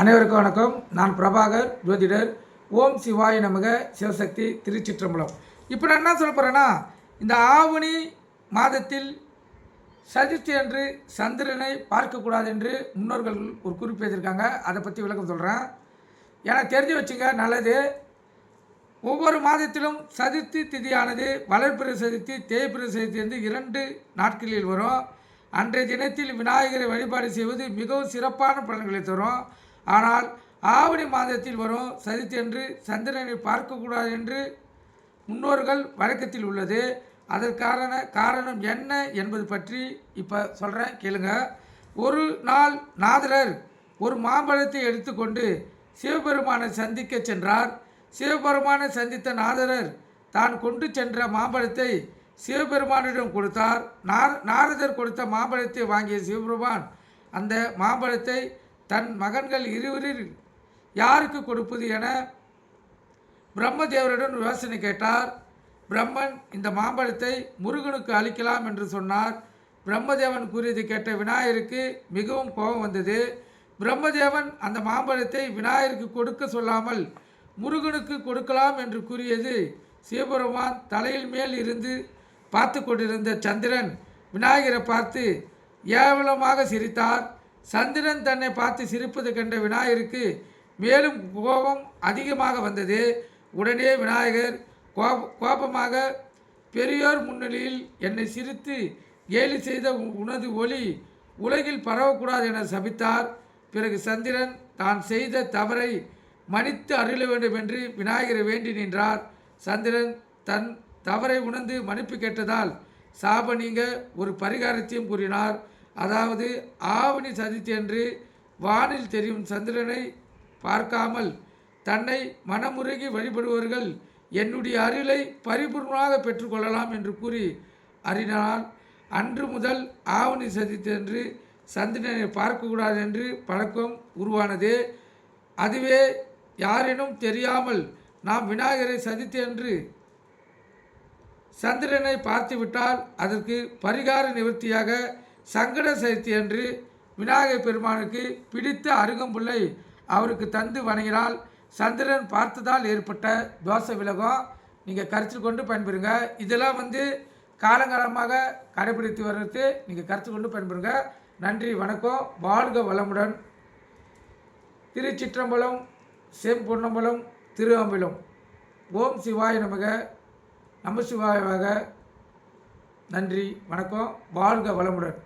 அனைவருக்கும் வணக்கம். நான் பிரபாகர் ஜோதிடர். ஓம் சிவாய நமக சிவசக்தி திருச்சிற்றம்பலம். இப்போ நான் என்ன சொல்ல போகிறேன்னா இந்த ஆவணி மாதத்தில் சதுர்த்தி அன்று சந்திரனை பார்க்கக்கூடாது என்று முன்னோர்கள் ஒரு குறிப்பு எழுதியிருக்காங்க. அதை பற்றி விளக்கம் சொல்கிறேன் எனக்கு தெரிஞ்சு வச்சுங்க நல்லது. ஒவ்வொரு மாதத்திலும் சதுர்த்தி திதியானது வளர்பிற சதுர்த்தி தேய்பிற சதுர்த்தி என்று இரண்டு நாட்களில் வரும். அன்றைய தினத்தில் விநாயகரை வழிபாடு செய்வது மிகவும் சிறப்பான பலன்களை தரும். ஆனால் ஆவணி மாதத்தில் வரும் சதுர்த்தி சந்திரனை பார்க்கக்கூடாது என்று முன்னோர்கள் வழக்கத்தில் உள்ளது. அதற்கான காரணம் என்ன என்பது பற்றி இப்போ சொல்கிறேன் கேளுங்க. ஒரு நாள் நாதரர் ஒரு மாம்பழத்தை எடுத்துக்கொண்டு சிவபெருமானை சந்திக்க சென்றார். சிவபெருமானை சந்தித்த நாதரர் தான் கொண்டு சென்ற மாம்பழத்தை சிவபெருமானிடம் கொடுத்தார். நார் நாரதர் கொடுத்த மாம்பழத்தை வாங்கிய சிவபெருமான் அந்த மாம்பழத்தை தன் மகன்கள் இருவரில் யாருக்கு கொடுப்பது என பிரம்மதேவரிடம் யோசனை கேட்டார். பிரம்மன் இந்த மாம்பழத்தை முருகனுக்கு அளிக்கலாம் என்று சொன்னார். பிரம்மதேவன் கூறியதை கேட்ட விநாயகருக்கு மிகவும் கோபம் வந்தது. பிரம்மதேவன் அந்த மாம்பழத்தை விநாயகருக்கு கொடுக்க சொல்லாமல் முருகனுக்கு கொடுக்கலாம் என்று கூறியது சிவபெருமான் தலையில் மேல் இருந்து பார்த்து கொண்டிருந்த சந்திரன் விநாயகரை பார்த்து ஏவலமாக சிரித்தார். சந்திரன் தன்னை பார்த்து சிரிப்பது கண்ட விநாயகருக்கு மேலும் கோபம் அதிகமாக வந்தது. உடனே விநாயகர் கோப கோபமாக பெரியோர் முன்னிலையில் என்னை சிரித்து கேலி செய்த உ- உனது ஒளி உலகில் பரவக்கூடாது என சபித்தார். பிறகு சந்திரன் தான் செய்த தவறை மன்னித்து அருள வேண்டும் என்று விநாயகரை வேண்டி நின்றார். சந்திரன் தன் தவறை உணர்ந்து மன்னிப்பு கேட்டதால் சாப நீங்க ஒரு பரிகாரத்தையும் கூறினார். அதாவது ஆவணி சதித்து என்று வானில் தெரியும் சந்திரனை பார்க்காமல் தன்னை மனமுருகி வழிபடுபவர்கள் என்னுடைய அருளை பரிபூர்ணமாக பெற்றுக்கொள்ளலாம் என்று கூறி அறினால் அன்று முதல் ஆவணி சதித்து என்று சந்திரனை பார்க்கக்கூடாது என்று பழக்கம் உருவானது. அதுவே யாரேனும் தெரியாமல் நாம் விநாயகரை சதித்து என்று சந்திரனை பார்த்துவிட்டால் அதற்கு பரிகார நிவர்த்தியாக சங்கட சதுர்த்தி என்று விநாயகர் பெருமானுக்கு பிடித்த அருகம்புல்லை அவருக்கு தந்து வணங்கினால் சந்திரன் பார்த்ததால் ஏற்பட்ட தோஷ விலகம். நீங்கள் கருத்தில் கொண்டு பயன்பெறுங்க. இதெல்லாம் வந்து காலங்காலமாக கடைபிடித்து வர்றது நீங்கள் கருத்து கொண்டு பயன்பெறுங்க. நன்றி வணக்கம். வாழ்க வளமுடன். திருச்சிற்றம்பலம் செம்பொன்னம்பலம் திருஅம்பலம். ஓம் சிவாய நமக. நம சிவாயமாக நன்றி வணக்கம். வாழ்க வளமுடன்.